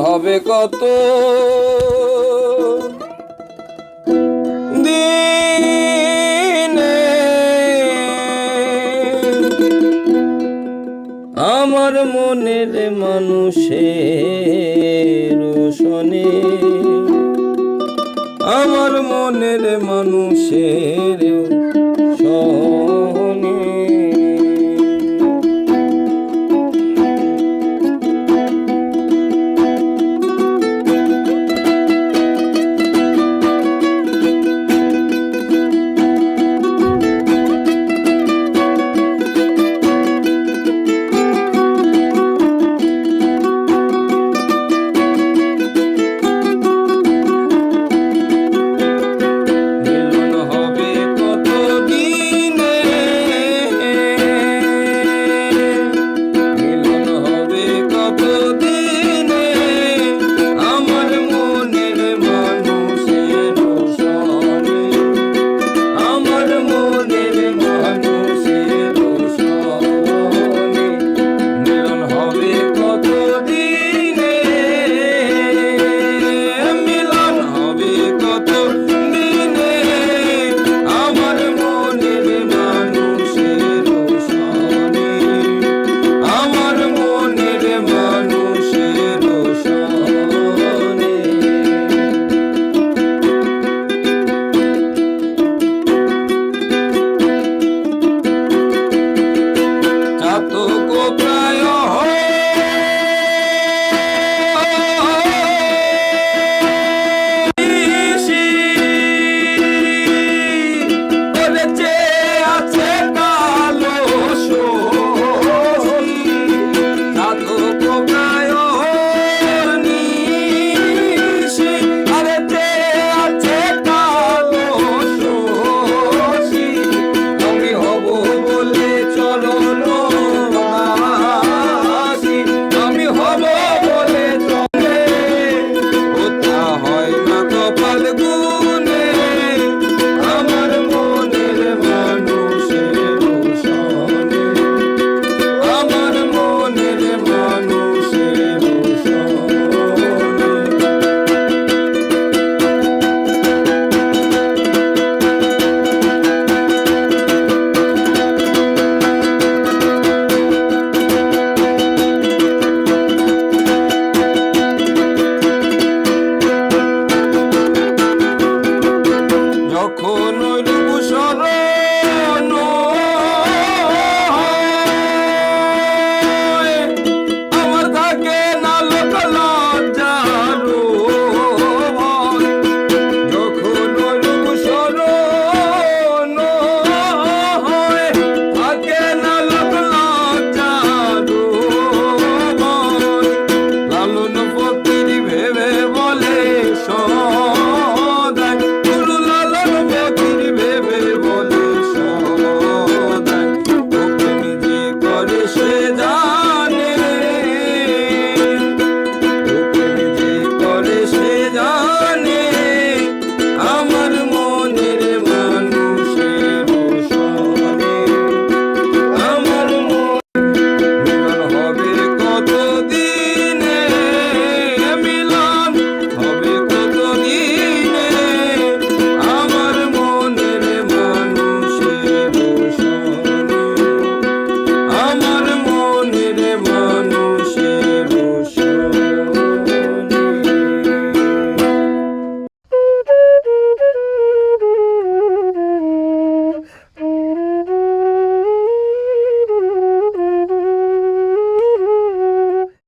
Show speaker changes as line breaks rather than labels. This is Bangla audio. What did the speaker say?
হবে কত? দিনে আমার মনের মানুষের শোনে আমার মনের মানুষের